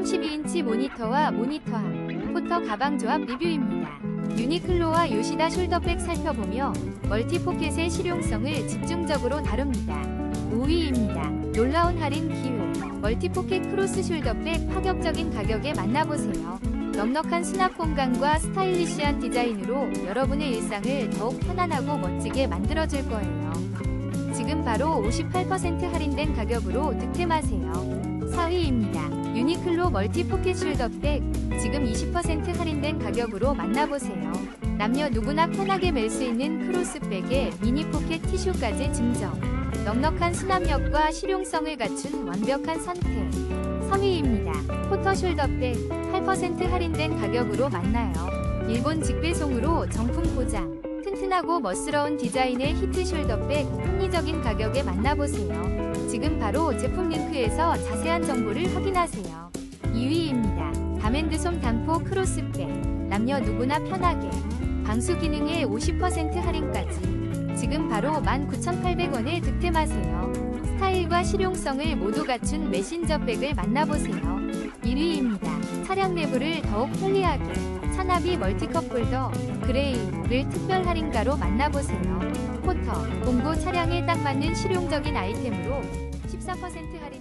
32인치 모니터와 모니터함, 포터 가방 조합 리뷰입니다. 유니클로와 요시다 숄더백 살펴보며 멀티포켓의 실용성을 집중적으로 다룹니다. 5위입니다. 놀라운 할인 기회. 멀티포켓 크로스 숄더백 파격적인 가격에 만나보세요. 넉넉한 수납 공간과 스타일리시한 디자인으로 여러분의 일상을 더욱 편안하고 멋지게 만들어줄 거예요. 지금 바로 58% 할인된 가격으로 득템하세요. 4위입니다. 유니클로 멀티 포켓 숄더백 지금 20% 할인된 가격으로 만나보세요. 남녀 누구나 편하게 멜 수 있는 크로스백에 미니 포켓 티슈까지 증정. 넉넉한 수납력과 실용성을 갖춘 완벽한 선택. 3위입니다. 포터 숄더백 8% 할인된 가격으로 만나요. 일본 직배송으로 정품 포장. 튼튼하고 멋스러운 디자인의 히트 숄더백 합리적인 가격에 만나보세요. 지금 바로 제품 링크에서 자세한 정보를 확인하세요. 2위입니다. 다맨드 솜 단포 크로스백 남녀 누구나 편하게 방수 기능에 50% 할인까지 지금 바로 19,800원에 득템하세요. 스타일과 실용성을 모두 갖춘 메신저백을 만나보세요. 1위입니다. 차량 내부를 더욱 편리하게 차나비 멀티컵 홀더 그레이를 특별 할인가로 만나보세요. 포터, 공고 차량에 딱 맞는 실용적인 아이템으로 14% 할인